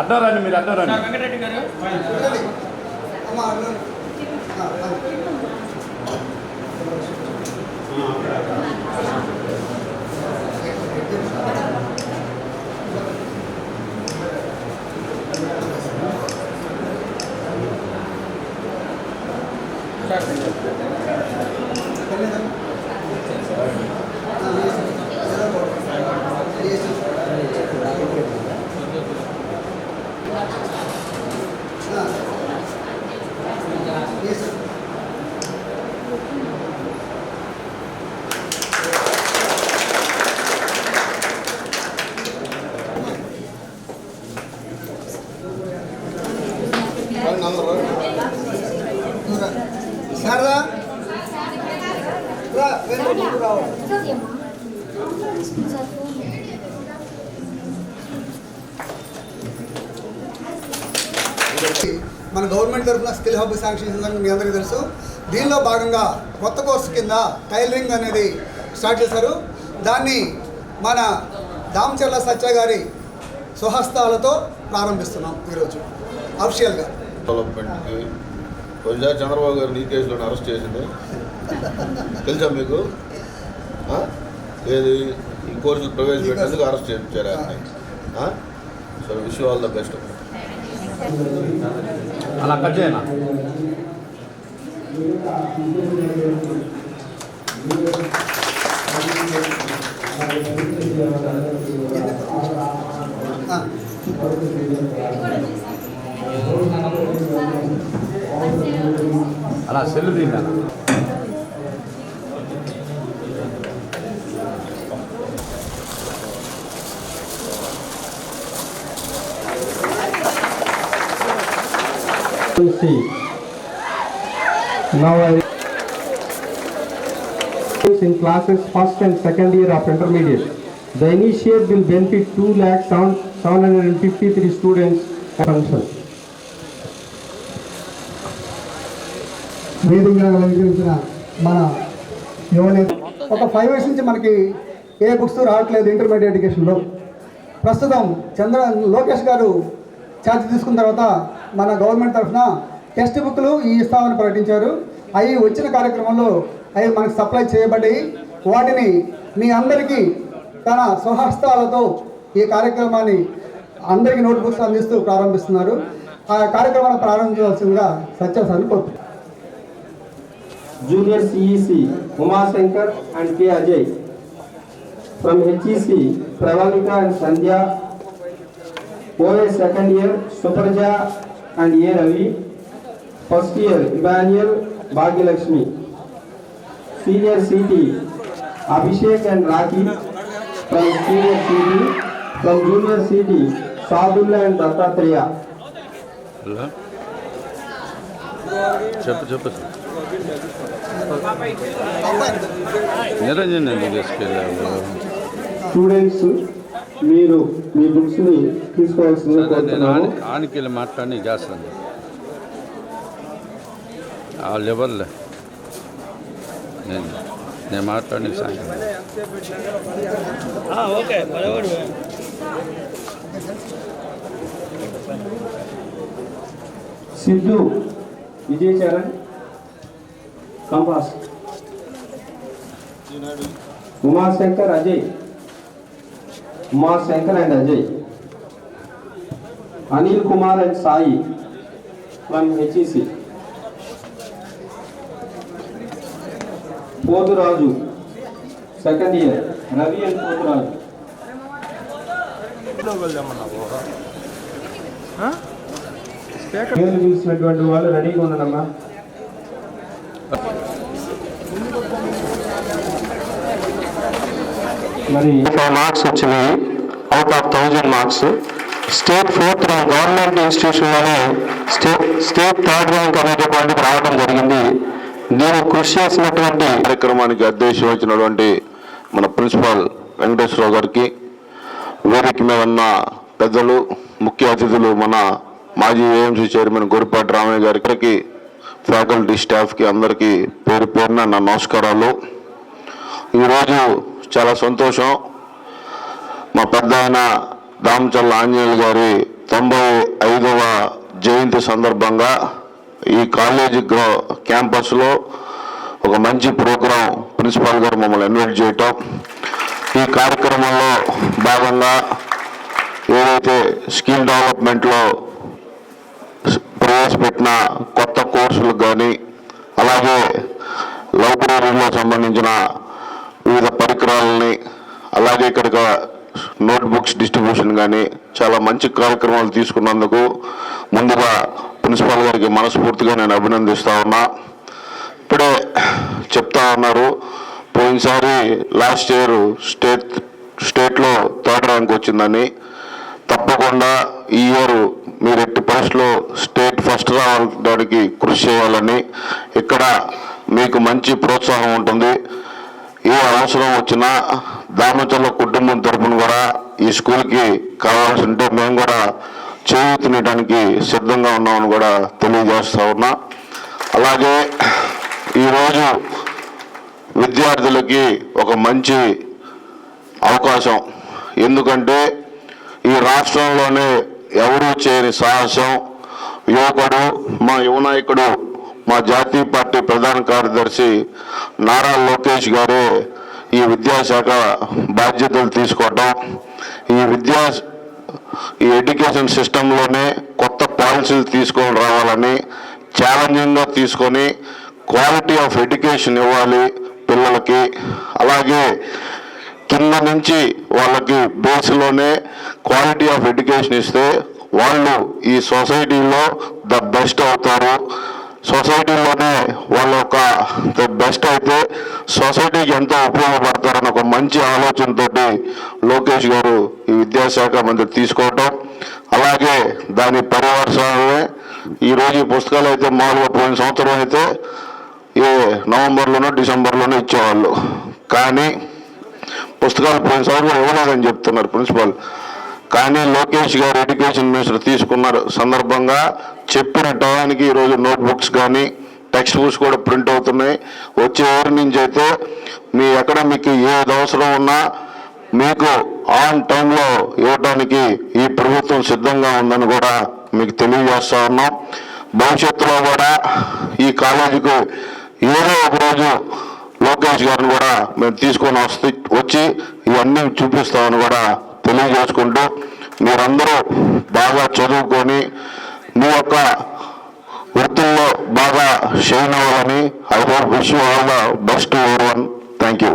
అడ్డారండి మీరు అడ్డారండి వెంకటరెడ్డి గారు శారదా రా వెళ్ళు, ముందుకు రావు. మన గవర్నమెంట్ తరఫున స్కిల్ హబ్ శాంక్షన్ చేసిందని మీ అందరికీ తెలుసు. దీనిలో భాగంగా కొత్త కోర్సు కింద టైలరింగ్ అనేది స్టార్ట్ చేశారు. దాన్ని మన దామచర్ల సత్య గారి స్వహస్తాలతో ప్రారంభిస్తున్నాం ఈరోజు. అఫిషియల్గా డెవలప్మెంట్కి చంద్రబాబు గారు లీకేజ్లో అరెస్ట్ చేసింది తెలుసా మీకు? ఏది? ఈ కోర్సులు ప్రవేశపెట్టేందుకు అరెస్ట్ చేయించారు ఆయన so wish all the best. అలా కట్ చేయనా? అలా సెల్ తీయనా see. Now I in classes first and second year of intermediate. The initiate will benefit 2 lakh seven seven hundred and fifty-three students and function. వేదికగా అలంకరించిన మన యువనేత ఒక five years నుంచి మనకి ఏ బుక్స్ రావట్లేదు ఇంటర్మీడియట్ ఎడ్యుకేషన్లో ప్రస్తుతం చంద్ర లోకేష్ గారు ఛార్జ్ తీసుకున్న తర్వాత మన గవర్నమెంట్ తరఫున టెక్స్ట్ బుక్లు ఈ ఇస్తామని ప్రకటించారు. అవి వచ్చిన కార్యక్రమంలో అవి మనకు సప్లై చేయబడ్డాయి. వాటిని మీ అందరికీ తన స్వహస్తాలతో ఈ కార్యక్రమాన్ని అందరికీ నోట్బుక్స్ అందిస్తూ ప్రారంభిస్తున్నారు. ఆ కార్యక్రమాన్ని ప్రారంభించవలసిందిగా సత్యాసాన్ని కోరుతున్నాను. Junior CEC Umashankar and and Ajay. From HEC Pravallika and Sandhya. OS second year year and A Ravi? First year Emmanuel Bhagyalakshmi senior city Abhishek and Rakhi from senior city from junior city Sadul and Dattatreya చెప్పు చెప్పు students మీరు మీ బుక్స్ని తీసుకోవాల్సిందిగా సరే నేను కోరుతున్నాము ఆని ఆనికెళ్ళి మాట్లాడి చేస్తాను వాళ్ళు ఎవరులే నేను నేను మాట్లాడి okay Siddhu Vijay Charan compass. Umashankar Ajay. Umashankar and Ajay. Anil Kumar and Sai from HEC. Poturaju second year Ravi and Poturaju. పిలిచినటువంటి వాళ్ళు రెడీగా ఉన్నారమ్మా మరి ఫైవ్ మార్క్స్ వచ్చినాయి. Out of thousand marks state fourth rank government ఇన్స్టిట్యూషన్లోనే state state third rank అనేటటువంటిది రావడం జరిగింది. దీనికి కృషి చేసినటువంటి కార్యక్రమానికి అధ్యక్షం వచ్చినటువంటి మన ప్రిన్సిపాల్ వెంకటేశ్వరరావు గారికి వేదిక మీద ఉన్న పెద్దలు ముఖ్య అతిథులు మన మాజీ ఏఎంసీ చైర్మన్ గొరిపాటి రామయ్య గారికి ఫ్యాకల్టీ స్టాఫ్కి అందరికీ పేరు పేరున నా నమస్కారాలు. ఈరోజు చాలా సంతోషం. మా పెద్ద ఆయన దామచల్ల ఆంజనేయులు గారి తొంభై ఐదవ జయంతి సందర్భంగా ఈ కాలేజీ క్యాంపస్లో ఒక మంచి ప్రోగ్రాం ప్రిన్సిపాల్ గారు మమ్మల్ని ఇన్వైట్ చేయటం. ఈ కార్యక్రమంలో భాగంగా ఏదైతే స్కిల్ డెవలప్మెంట్లో ప్రవేశపెట్టిన కొత్త కోర్సులకు కానీ అలాగే లైబ్రరీలో సంబంధించిన వివిధ పరికరాలని అలాగే ఇక్కడ నోట్బుక్స్ డిస్ట్రిబ్యూషన్ కానీ చాలా మంచి కార్యక్రమాలు తీసుకున్నందుకు ముందుగా ప్రిన్సిపాల్ గారికి మనస్ఫూర్తిగా నేను అభినందిస్తా ఉన్నా. ఇప్పుడే చెప్తా ఉన్నారు పోయినసారి లాస్ట్ ఇయర్ స్టేట్ స్టేట్లో థర్డ్ ర్యాంక్ వచ్చిందని. తప్పకుండా ఈ ఇయర్ మీరు ఎట్టి పరిస్థితిలో స్టేట్ ఫస్ట్ రావడానికి కృషి చేయాలని. ఇక్కడ మీకు మంచి ప్రోత్సాహం ఉంటుంది. ఏ అవసరం వచ్చినా దామచల్ల కుటుంబం తరఫున కూడా ఈ స్కూల్కి కావాల్సి ఉంటే మేము కూడా చేయూతనియడానికి సిద్ధంగా ఉన్నామని కూడా తెలియజేస్తూ ఉన్నా. అలాగే ఈరోజు విద్యార్థులకి ఒక మంచి అవకాశం. ఎందుకంటే ఈ రాష్ట్రంలోనే ఎవరూ చేయని సాహసం. యువకుడు మా యువనాయకుడు మా జాతీయ పార్టీ ప్రధాన కార్యదర్శి నారా లోకేష్ గారే ఈ విద్యాశాఖ బాధ్యతలు తీసుకోవటం ఈ విద్యా ఈ ఎడ్యుకేషన్ సిస్టంలోనే కొత్త పాలసీలు తీసుకొని రావాలని ఛాలెంజింగ్గా తీసుకొని క్వాలిటీ ఆఫ్ ఎడ్యుకేషన్ ఇవ్వాలి పిల్లలకి. అలాగే కింద నుంచి వాళ్ళకి బేస్లోనే క్వాలిటీ ఆఫ్ ఎడ్యుకేషన్ ఇస్తే వాళ్ళు ఈ సొసైటీలో ద బెస్ట్ అవుతారు. సొసైటీలోనే వాళ్ళ ఒక బెస్ట్ అయితే సొసైటీకి ఎంతో ఉపయోగపడతారని ఒక మంచి ఆలోచనతోటి లోకేష్ గారు ఈ విద్యాశాఖ మంత్రి తీసుకోవటం. అలాగే దాని పరివర్షాలనే ఈరోజు ఈ పుస్తకాలు అయితే మామూలుగా పోయిన సంవత్సరం అయితే ఏ నవంబర్లోనో డిసెంబర్లోనో ఇచ్చేవాళ్ళు. కానీ పుస్తకాలు పోయిన సంవత్సరం ఇవ్వలేదని చెప్తున్నారు ప్రిన్సిపాల్. కానీ లోకేష్ గారు ఎడ్యుకేషన్ మినిస్టర్ తీసుకున్నారు సందర్భంగా చెప్పిన టయానికి ఈరోజు నోట్బుక్స్ కానీ టెక్స్ట్ బుక్స్ కూడా ప్రింట్ అవుతున్నాయి. వచ్చే ఊరి నుంచి అయితే మీ అకాడమిక్ ఏది అవసరం ఉన్నా మీకు ఆన్ టైంలో ఇవ్వడానికి ఈ ప్రభుత్వం సిద్ధంగా ఉందని కూడా మీకు తెలియజేస్తా ఉన్నాం. భవిష్యత్తులో కూడా ఈ కాలేజీకి ఏదో ఒక రోజు లోకేష్ గారిని కూడా మేము తీసుకొని వస్తే వచ్చి ఇవన్నీ చూపిస్తామని కూడా తెలియజేసుకుంటూ మీరందరూ బాగా చదువుకొని మీ యొక్క వృత్తుల్లో బాగా షైన్ అవ్వాలని I hope wish you all the best ever one thank you